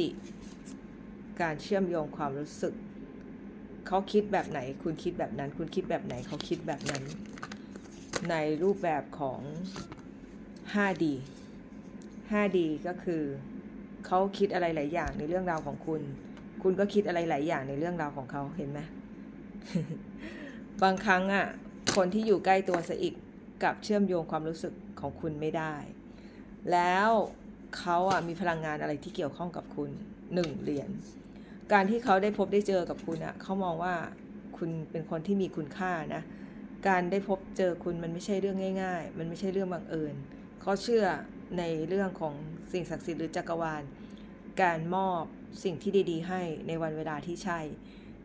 ติ การเชื่อมโยงความรู้สึก เขาคิดแบบไหน คุณคิดแบบนั้น คุณคิดแบบไหน เขาคิดแบบนั้น ในรูปแบบของ 5D 5D ก็คือเขาคิดอะไรหลายอย่างในเรื่องราวของคุณ คุณก็คิดอะไรหลายอย่างในเรื่องราวของเขาเห็นไหมบางครั้งอะ คนที่อยู่ใกล้ตัวซะอีกกับเชื่อมโยงความรู้สึกของคุณไม่ได้ แล้ว เขาอะมีพลังงานอะไรที่เกี่ยวข้องกับคุณหนึ่งเหรียญการที่เขาได้พบได้เจอกับคุณอะเขามองว่าคุณเป็นคนที่มีคุณค่านะ การได้พบเจอคุณมันไม่ใช่เรื่องง่าย ๆ มันไม่ใช่เรื่องบังเอิญเขาเชื่อในเรื่องของสิ่งศักดิ์สิทธิ์หรือจักรวาล การมอบสิ่งที่ดีๆ ให้ในวันเวลาที่ใช่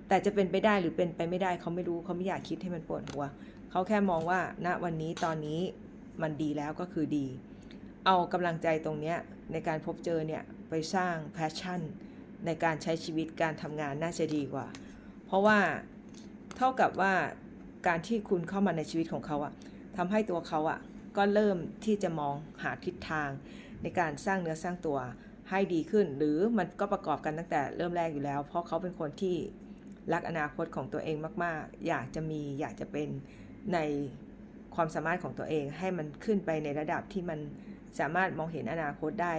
แต่จะเป็นไปได้หรือเป็นไปไม่ได้เขาไม่รู้เขาไม่อยากคิดให้มันปวดหัวเขาแค่มองว่าณวันนี้ตอนนี้มันดีแล้วก็คือดี เอากำลังใจตรงเนี้ยในการพบเจอเนี่ย ไปสร้างแพชชั่น ในการใช้ชีวิตการทำงานน่าจะดีกว่า เพราะว่าเท่ากับว่าการที่คุณเข้ามาในชีวิตของเขาอะทำให้ตัวเขาอะก็เริ่มที่จะมองหาทิศทาง ในการสร้างเนื้อสร้างตัวให้ดีขึ้น หรือมันก็ประกอบกันตั้งแต่เริ่มแรกอยู่แล้ว เพราะเขาเป็นคนที่รักอนาคตของตัวเองมาก ๆ อยากจะมีอยากจะเป็นในความสามารถของตัวเองให้มันขึ้นไปในระดับที่มัน สามารถมองเห็นอนาคตได้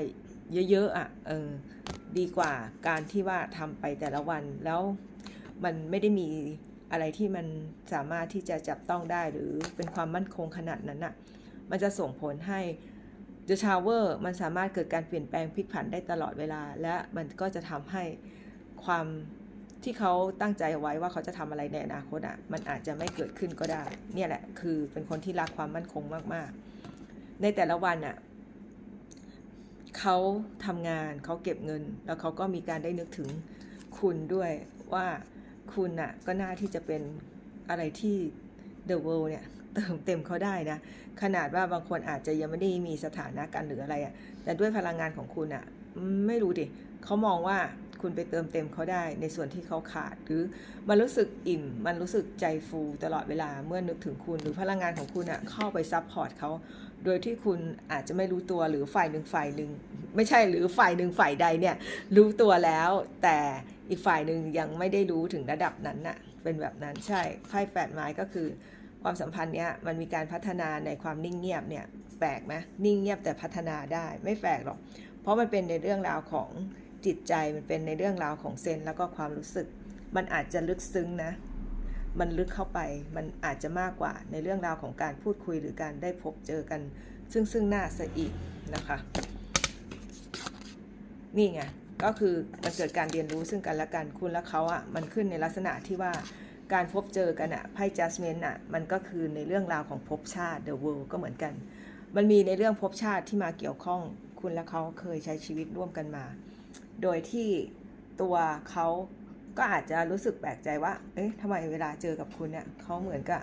เยอะๆอะเออดีกว่าการที่ว่าทำไปแต่ละวันแล้วมันไม่ได้มีอะไรที่มันสามารถที่จะจับต้องได้หรือเป็นความมั่นคงขนาดนั้นอะมันจะส่งผลให้ The Tower มันสามารถเกิดการเปลี่ยนแปลงพลิกผันได้ตลอดเวลา และมันก็จะทำให้ความที่เขาตั้งใจไว้ว่าเขาจะทำอะไรในอนาคตอะมันอาจจะไม่เกิดขึ้นก็ได้ เนี่ยแหละคือเป็นคนที่รักความมั่นคงมากๆ ในแต่ละวันอะ เขาทำงานเขาเก็บเงิน แล้วเขาก็มีการได้นึกถึงคุณด้วยว่าคุณน่ะก็น่าที่จะเป็นอะไรที่ The World เนี่ยเติมเต็มเขาได้นะ ขนาดว่าบางคนอาจจะยังไม่ได้มีสถานะกันหรืออะไรอะ่ะแต่ด้วยพลังงานของคุณอะ่ะไม่รู้ดิเขามองว่าคุณไปเติมเต็มเขาได้ในส่วนที่เขาขาดหรือมันรู้สึกอิ่ม มันรู้สึกใจฟูตลอดเวลาเมื่อนึกถึงคุณ หรือพลังงานของคุณอะ่ะเข้าไปซับพอร์ตเขา โดยที่คุณอาจจะไม่รู้ตัวหรือฝ่ายหนึ่งฝ่ายหนึ่งไม่ใช่หรือฝ่ายหนึ่งฝ่ายใดเนี่ยรู้ตัวแล้ว แต่อีกฝ่ายหนึ่งยังไม่ได้รู้ถึงระดับนั้นน่ะเป็นแบบนั้นใช่ไพ่แปดไม้ก็คือ ความสัมพันธ์เนี้ยมันมีการพัฒนาในความนิ่งเงียบเนี่ยแปลกไหมนิ่งเงียบแต่พัฒนาได้ไม่แปลกหรอก เพราะมันเป็นในเรื่องราวของจิตใจมันเป็นในเรื่องราวของเซนแล้วก็ความรู้สึก มันอาจจะลึกซึ้งนะ มันลึกเข้าไป มันอาจจะมากกว่าในเรื่องราวของการพูดคุยหรือการได้พบเจอกัน ซึ่งซึ่งหน้าซะอีกนะคะ นี่ไง ก็คือมันเกิดการเรียนรู้ซึ่งกันและกัน คุณและเขาอะ่ะ มันขึ้นในลักษณะที่ว่าการพบเจอกันอะไพ่ judgment อะมันก็คือในเรื่องราวของภพชาติ the world ก็เหมือนกัน มันมีในเรื่องภพชาติที่มาเกี่ยวข้อง คุณและเขาเคยใช้ชีวิตร่วมกันมา โดยที่ตัวเขา ก็อาจจะรู้สึกแปลกใจว่า เอ๊ะทำไมเวลาเจอกับคุณเนี่ยเขาเหมือนกับ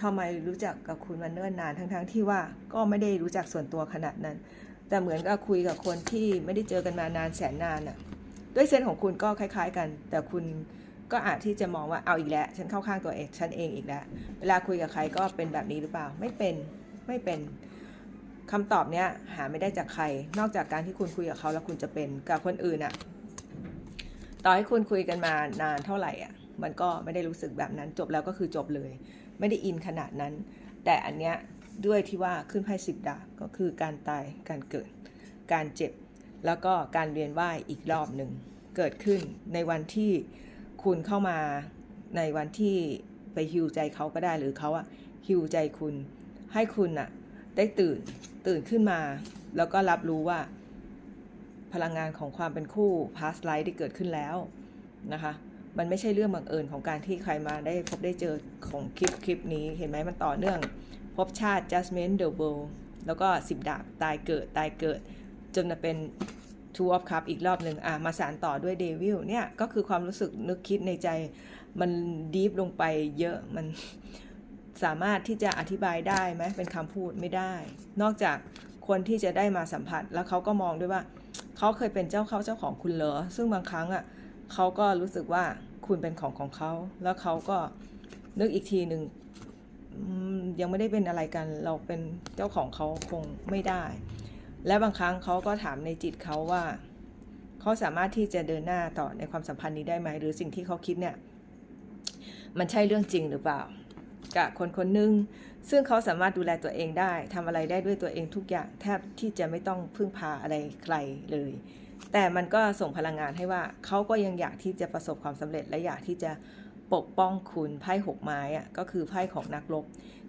ทำไมรู้จักกับคุณมาเนิ่นนานทั้งๆทที่ว่าก็ไม่ได้รู้จักส่วนตัวขนาดนั้น แต่เหมือนกับคุยกับคนที่ไม่ได้เจอกันมานานแสนนานอะด้วยเซนของคุณก็คล้าย ๆ กัน แต่คุณก็อาจที่จะมองว่าเอาอีกแล้ว ฉันเข้าข้างตัวเองฉันเองอีกแล้ว เวลาคุยกับใครก็เป็นแบบนี้หรือเปล่า ไม่เป็นไม่เป็นคำตอบเนี้ยหาไม่ได้จากใคร นอกจากการที่คุณคุยกับเขาแล้วคุณจะเป็นกับคนอื่นอะ ต่อให้คุณคุยกันมานานเท่าไหร่อะ มันก็ไม่ได้รู้สึกแบบนั้นจบแล้วก็คือจบเลย ไม่ได้อินขนาดนั้น แต่อันเนี้ยด้วยที่ว่าขึ้นไพ่สิบดาบก็คือการตายการเกิด การเจ็บ แล้วก็การเวียนว่ายอีกรอบหนึ่งเกิดขึ้นในวันที่คุณเข้ามาในวันที่ไปฮิวใจเขาก็ได้หรือเขาอะฮิวใจคุณ ให้คุณอะได้ตื่นตื่นขึ้นมา แล้วก็รับรู้ว่า พลังงานของความเป็นคู่ past life ได้เกิดขึ้นแล้วนะคะ มันไม่ใช่เรื่องบังเอิญของการที่ใครมาได้พบได้เจอของคลิปคลิปนี้ เห็นไหมมันต่อเนื่อง พบชาติ judgment the world แล้วก็สิบดาบตายเกิดตายเกิด จนมาเป็น Two of Cup อีกรอบหนึ่งอะมาสารต่อด้วยเดวิลเนี่ย ก็คือความรู้สึกนึกคิดในใจมันดีฟลงไปเยอะมันสามารถที่จะอธิบายได้ไหมเป็นคำพูดไม่ได้ นอกจากคนที่จะได้มาสัมผัสแล้วเขาก็มองด้วยว่า เขาเคยเป็นเจ้าเขาเจ้าของคุณเหรอซึ่งบางครั้งอะเขาก็รู้สึกว่าคุณเป็นของของเขา แล้วเขาก็นึกอีกทีหนึ่งยังไม่ได้เป็นอะไรกัน เราเป็นเจ้าของเขาคงไม่ได้ และบางครั้งเขาก็ถามในจิตเขาว่าเขาสามารถที่จะเดินหน้าต่อในความสัมพันธ์นี้ได้ไหม หรือสิ่งที่เขาคิดเนี่ย มันใช่เรื่องจริงหรือเปล่า กับคนคนหนึ่งซึ่งเขาสามารถดูแลตัวเองได้ทำอะไรได้ด้วยตัวเองทุกอย่างแทบที่จะไม่ต้องพึ่งพาอะไรใครเลย แต่มันก็ส่งพลังงานให้ว่าเขาก็ยังอยากที่จะประสบความสำเร็จและอยากที่จะปกป้องคุณไพ่หกไม้อะก็คือไพ่ของนักรบ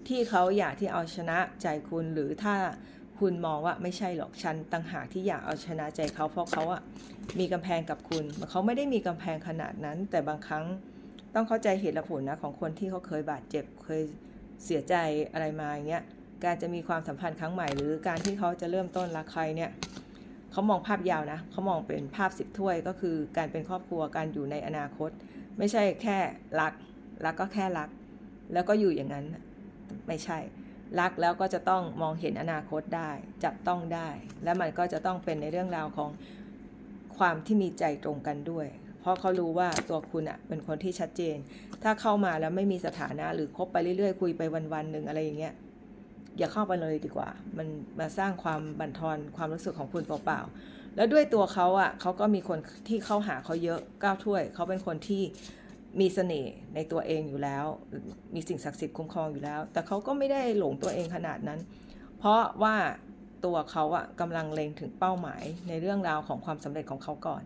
ที่เขาอยากที่เอาชนะใจคุณหรือถ้าคุณมองว่าไม่ใช่หรอกฉันต่างหากที่อยากเอาชนะใจเขาเพราะเขาอะมีกำแพงกับคุณเขาไม่ได้มีกำแพงขนาดนั้น แต่บางครั้ง ต้องเข้าใจเหตุและผลนะของคนที่เขาเคยบาดเจ็บเคยเสียใจอะไรมาอย่างเงี้ยการจะมีความสัมพันธ์ครั้งใหม่ หรือการที่เขาจะเริ่มต้นรักใครเนี่ยเขามองภาพยาวนะเขามองเป็นภาพสิบถ้วยก็คือการเป็นครอบครัวการอยู่ในอนาคต ไม่ใช่แค่รัก รักก็แค่รัก แล้วก็อยู่อย่างนั้นไม่ใช่ รักแล้วก็จะต้องมองเห็นอนาคตได้ จับต้องได้ และมันก็จะต้องเป็นในเรื่องราวของความที่มีใจตรงกันด้วย เพราะเขารู้ว่าตัวคุณอะเป็นคนที่ชัดเจน ถ้าเข้ามาแล้วไม่มีสถานะหรือคบไปเรื่อยๆ คุยไปวันๆหนึ่งอะไรอย่างเงี้ยอย่าเข้าไปเลยดีกว่า มันมาสร้างความบั่นทอนความรู้สึกของคุณเปล่าๆ แล้วด้วยตัวเขาอะเขาก็มีคนที่เข้าหาเขาเยอะก้าวถ้วย เขาเป็นคนที่มีเสน่ห์ในตัวเองอยู่แล้ว มีสิ่งศักดิ์สิทธิ์คุ้มครองอยู่แล้ว แต่เขาก็ไม่ได้หลงตัวเองขนาดนั้น เพราะว่าตัวเขาอะกำลังเล็งถึงเป้าหมายในเรื่องราวของความสำเร็จของเขาก่อน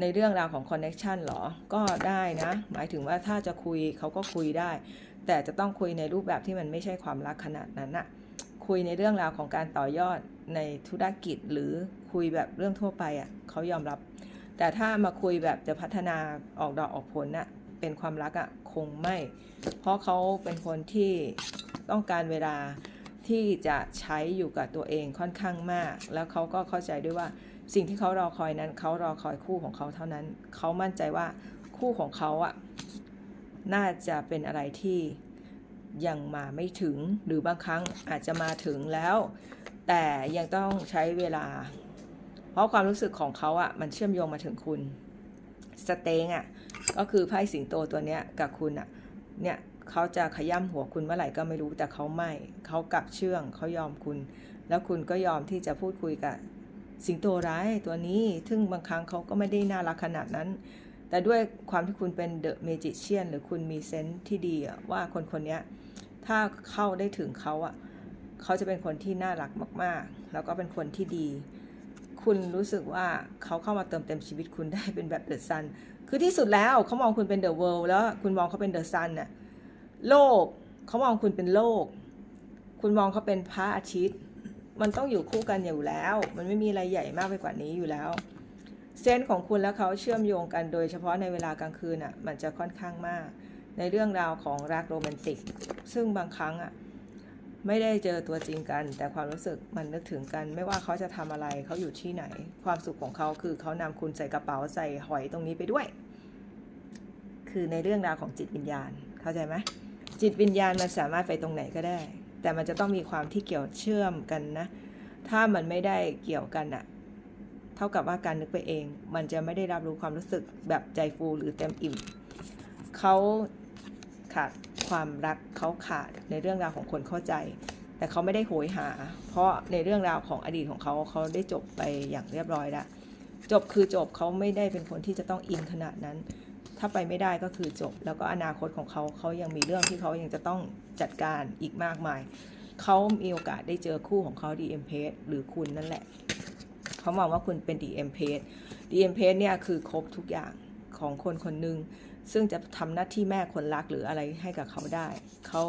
ในเรื่องราวของคอนเน็ชันหรอ ก็ได้นะ หมายถึงว่าถ้าจะคุยเขาก็คุยได้ แต่จะต้องคุยในรูปแบบที่มันไม่ใช่ความรักขนาดนั้นอะคุยในเรื่องราวของการต่อยอดในธุรกิจหรือคุยแบบเรื่องทั่วไปอะเขายอมรับ แต่ถ้ามาคุยแบบจะพัฒนาออกดอกออกผลน่ะเป็นความรักอะ่ะคงไม่ เพราะเขาเป็นคนที่ต้องการเวลาที่จะใช้อยู่กับตัวเองค่อนข้างมาก แล้วเขาก็เข้าใจด้วยว่า สิ่งที่เขารอคอยนั้นเขารอคอยคู่ของเขาเท่านั้น เขามั่นใจว่าคู่ของเขาอะน่าจะเป็นอะไรที่ยังมาไม่ถึงหรือบางครั้งอาจจะมาถึงแล้ว แต่ยังต้องใช้เวลา เพราะความรู้สึกของเขาอะมันเชื่อมโยงมาถึงคุณสเตงอะ่ะก็คือไพ่สิงโตตัวเนี้ยกับคุณอะเนี่ยเขาจะขย้ำหัวคุณเมื่อไหร่ก็ไม่รู้แต่เขาไม่เขากลับเชื่องเขายอมคุณ แล้วคุณก็ยอมที่จะพูดคุยกับ สิงโตร้ายตัวนี้ ซึ่งบางครั้งเขาก็ไม่ได้น่ารักขนาดนั้น แต่ด้วยความที่คุณเป็นเดอะเมจิเชียนหรือคุณมีเซนส์ที่ดีว่าคนคนนี้ถ้าเข้าได้ถึงเขาอะเขาจะเป็นคนที่น่ารักมาก ๆ แล้วก็เป็นคนที่ดี คุณรู้สึกว่าเขาเข้ามาเติมเต็มชีวิตคุณได้เป็นแบบเดอะซัน คือที่สุดแล้วเขามองคุณเป็นเดอะเวิลด์แล้วคุณมองเขาเป็นเดอะซันน่ะ โลกเขามองคุณเป็นโลก คุณมองเขาเป็นพระอาทิตย์ มันต้องอยู่คู่กันอยู่แล้ว มันไม่มีอะไรใหญ่มากไปกว่านี้อยู่แล้ว เซนส์ของคุณและเขาเชื่อมโยงกันโดยเฉพาะในเวลากลางคืนอะ มันจะค่อนข้างมาก ในเรื่องราวของรักโรแมนติก ซึ่งบางครั้งอะไม่ได้เจอตัวจริงกัน แต่ความรู้สึกมันนึกถึงกัน ไม่ว่าเขาจะทำอะไรเขาอยู่ที่ไหน ความสุขของเขาคือเขานำคุณใส่กระเป๋าใส่หอยตรงนี้ไปด้วย คือในเรื่องราวของจิตวิญญาณ เข้าใจไหมจิตวิญญาณมันสามารถไปตรงไหนก็ได้ แต่มันจะต้องมีความที่เกี่ยวเชื่อมกันนะ ถ้ามันไม่ได้เกี่ยวกันอะเท่ากับว่าการนึกไปเอง มันจะไม่ได้รับรู้ความรู้สึกแบบใจฟูหรือเต็มอิ่ม เขาขาดความรักเขาขาดในเรื่องราวของคนเข้าใจ แต่เขาไม่ได้โหยหา เพราะในเรื่องราวของอดีตของเขาเขาได้จบไปอย่างเรียบร้อยแล้วจบคือจบเขาไม่ได้เป็นคนที่จะต้องอินขนาดนั้น ถ้าไปไม่ได้ก็คือจบ แล้วก็อนาคตของเขาเขายังมีเรื่องที่เขายังจะต้องจัดการอีกมากมาย เขามีโอกาสได้เจอคู่ของเขา DM p a g e หรือคุณนั่นแหละ เขามองว่าคุณเป็น DM p a g e DM p a g e เนี่ยคือครบทุกอย่างของคนคนหนึ่งซึ่งจะทำหน้าที่แม่คนรักหรืออะไรให้กับเขาได้ เขา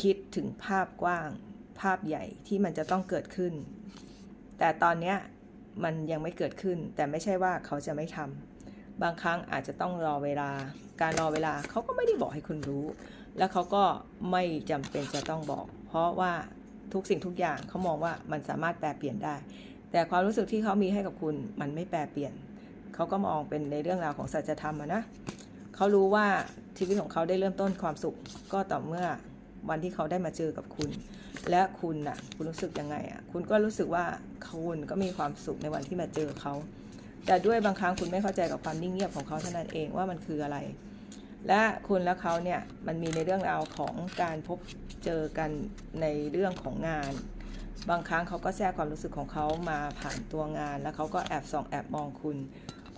คิดถึงภาพกว้างภาพใหญ่ที่มันจะต้องเกิดขึ้น แต่ตอนเนี้ยมันยังไม่เกิดขึ้น แต่ไม่ใช่ว่าเขาจะไม่ทำ บางครั้งอาจจะต้องรอเวลา การรอเวลาเขาก็ไม่ได้บอกให้คุณรู้ แล้วเขาก็ไม่จำเป็นจะต้องบอก เพราะว่าทุกสิ่งทุกอย่างเขามองว่ามันสามารถแปลเปลี่ยนได้ แต่ความรู้สึกที่เขามีให้กับคุณมันไม่แปลเปลี่ยน เขาก็มองเป็นในเรื่องราวของสัจธรรมะนะเขารู้ว่าชีวิตของเขาได้เริ่มต้นความสุขก็ต่อเมื่อวันที่เขาได้มาเจอกับคุณ และคุณน่ะ คุณรู้สึกยังไงอะ คุณก็รู้สึกว่าคุณก็มีความสุขในวันที่มาเจอเขา แต่ด้วยบางครั้งคุณไม่เข้าใจกับความนิ่งเงียบของเขาเท่านั้นเองว่ามันคืออะไร และคุณและเขาเนี่ยมันมีในเรื่องราวของการพบเจอกันในเรื่องของงาน บางครั้งเขาก็แทรกความรู้สึกของเขามาผ่านตัวงาน แล้วเขาก็แอบส่องแอบมองคุณ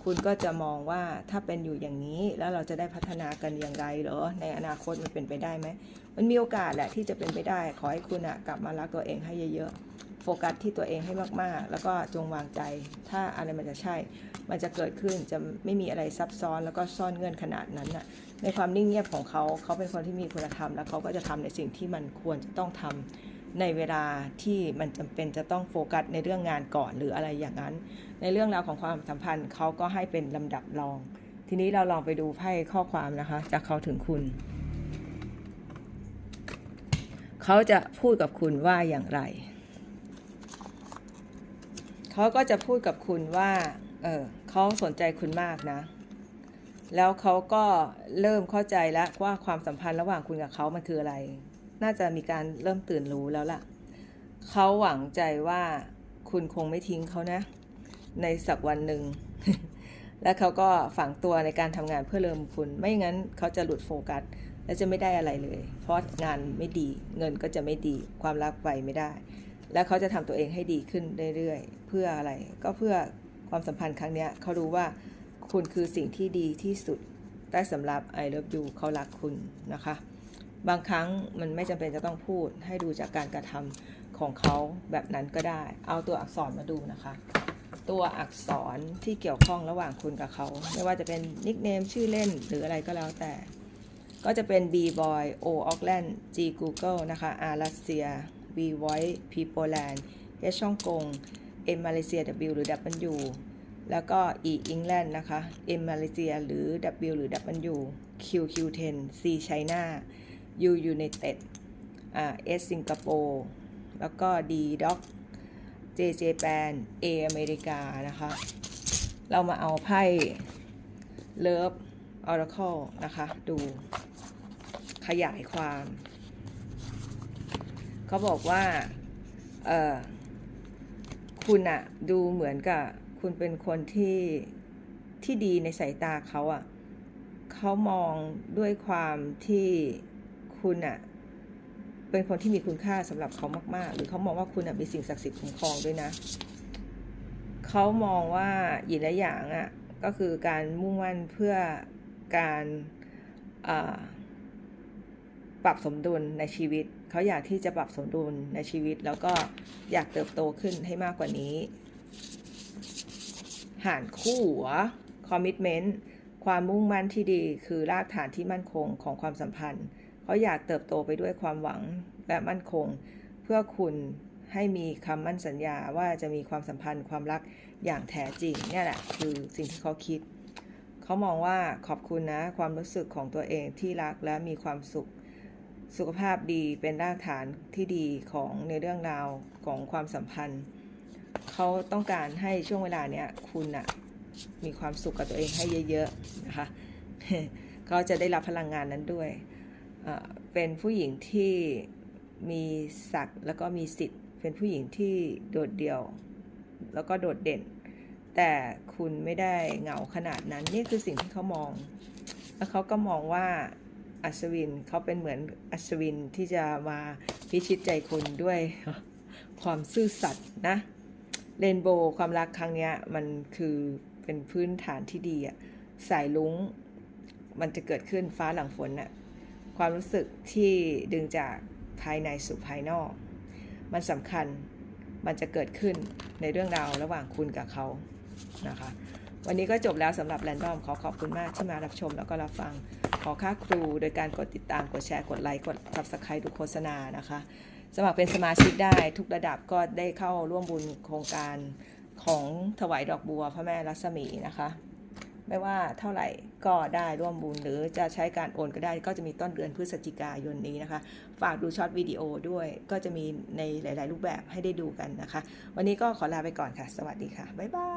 คุณก็จะมองว่าถ้าเป็นอยู่อย่างนี้แล้วเราจะได้พัฒนากันอย่างไรเหรอในอนาคตมันเป็นไปได้ไหมมันมีโอกาสแหละที่จะเป็นไปได้ ขอให้คุณอะกลับมารักตัวเองให้เยอะๆ ฟกัสที่ตัวเองให้มากๆ แล้วก็จงวางใจ ถ้าอะไรมันจะใช่ มันจะเกิดขึ้นจะไม่มีอะไรซับซ้อนแล้วก็ซ่อนเงื่อนขนาดนั้นน่ะในความนิ่งเงียบของเขาเขาเป็นคนที่มีคุณธรรม แล้วเขาก็จะทำในสิ่งที่มันควรจะต้องทำในเวลาที่มันจำเป็นจะต้องโฟกัสในเรื่องงานก่อนหรืออะไรอย่างนั้น ในเรื่องราวของความสัมพันธ์เขาก็ให้เป็นลำดับรอง ทีนี้เราลองไปดูไพ่ข้อความนะคะ จากเขาถึงคุณเขาจะพูดกับคุณว่าอย่างไร เขาก็จะพูดกับคุณว่า เออเขาสนใจคุณมากนะ แล้วเขาก็เริ่มเข้าใจแล้วว่าความสัมพันธ์ระหว่างคุณกับเขามันคืออะไร น่าจะมีการเริ่มตื่นรู้แล้วล่ะ เขาหวังใจว่าคุณคงไม่ทิ้งเขานะ ในสักวันหนึ่ง และเขาก็ฝังตัวในการทำงานเพื่อเลิมคุณ ไม่งั้นเขาจะหลุดโฟกัสและจะไม่ได้อะไรเลย เพราะงานไม่ดี เงินก็จะไม่ดี ความรักไปไม่ได้ และเขาจะทำตัวเองให้ดีขึ้นเรื่อยๆ เพื่ออะไร ก็เพื่อความสัมพันธ์ครั้งนี้เขารู้ว่าคุณคือสิ่งที่ดีที่สุดได้สำหรับ I love you เขารักคุณนะคะ บางครั้งมันไม่จำเป็นจะต้องพูดให้ดูจากการกระทำของเขาแบบนั้นก็ได้ เอาตัวอักษรมาดูนะคะ ตัวอักษรที่เกี่ยวข้องระหว่างคุณกับเขา ไม่ว่าจะเป็นนิกเนมชื่อเล่นหรืออะไรก็แล้วแต่ ก็จะเป็น B boy O Auckland G Google นะคะ R Russia V Voice P Poland H ฮ่องกง M Malaysia W หรือ W แล้วก็ E England นะคะ M Malaysia หรือ W หรือ W Q Q10 C China U United S Singapore แล้วก็ D Doc J Japan A อเมริกานะคะ เรามาเอาไพ่ Love Oracle นะคะ ดูขยายความ เขาบอกว่าเออคุณอะดูเหมือนกับคุณเป็นคนที่ที่ดีในสายตาเขาอะเขามองด้วยความที่คุณอะเป็นคนที่มีคุณค่าสำหรับเขามากๆ หรือเขามองว่าคุณอะมีสิ่งศักดิ์สิทธิ์คุ้มครองด้วยนะ เขามองว่าหยินและหยางอะก็คือการมุ่งมั่นเพื่อการปรับสมดุลในชีวิต เขาอยากที่จะปรับสมดุลในชีวิต แล้วก็อยากเติบโตขึ้นให้มากกว่านี้ หารคู่หัวคอมมิชเมนต์ความมุ่งมั่นที่ดีคือรากฐานที่มั่นคงของความสัมพันธ์ เขาอยากเติบโตไปด้วยความหวังและมั่นคง เพื่อคุณให้มีคำมั่นสัญญาว่าจะมีความสัมพันธ์ความรักอย่างแท้จริงเนี่ยแหละคือสิ่งที่เขาคิด เขามองว่าขอบคุณนะ ความรู้สึกของตัวเองที่รักและมีความสุข สุขภาพดีเป็นรากฐานที่ดีของในเรื่องราวของความสัมพันธ์ เขาต้องการให้ช่วงเวลาเนี้ยคุณอะมีความสุขกับตัวเองให้เยอะๆนะคะเขาจะได้รับพลังงานนั้นด้วยเป็นผู้หญิงที่มีศักดิ์แล้วก็มีสิทธิ์ เป็นผู้หญิงที่โดดเดี่ยว แล้วก็โดดเด่น แต่คุณไม่ได้เหงาขนาดนั้น นี่คือสิ่งที่เขามอง แล้วเขาก็มองว่า อัศวินเขาเป็นเหมือนอัศวินที่จะมาพิชิตใจคุณด้วยความซื่อสัตย์นะเรนโบว์ความรักครั้งนี้มันคือเป็นพื้นฐานที่ดีอะสายลุ้งมันจะเกิดขึ้นฟ้าหลังฝนน่ะความรู้สึกที่ดึงจากภายในสู่ภายนอก มันสำคัญมันจะเกิดขึ้นในเรื่องราวระหว่างคุณกับเขานะคะ วันนี้ก็จบแล้วสำหรับแรนดอมขอขอบคุณมากที่มารับชมแล้วก็รับฟัง ขอค่าครูโดยการกดติดตามกดแชร์กดไลค์กด subscribe ดูโฆษณานะคะ สมัครเป็นสมาชิกได้ทุกระดับก็ได้เข้าร่วมบุญโครงการของถวายดอกบัวพระแม่รัศมีนะคะไม่ว่าเท่าไหร่ก็ได้ร่วมบุญหรือจะใช้การโอนก็ได้ก็จะมีต้นเดือนพฤศจิกายนนี้นะคะ ฝากดูช็อตวิดีโอด้วย ก็จะมีในหลาย ๆ รูปแบบให้ได้ดูกันนะคะ วันนี้ก็ขอลาไปก่อนค่ะ สวัสดีค่ะ บ๊ายบาย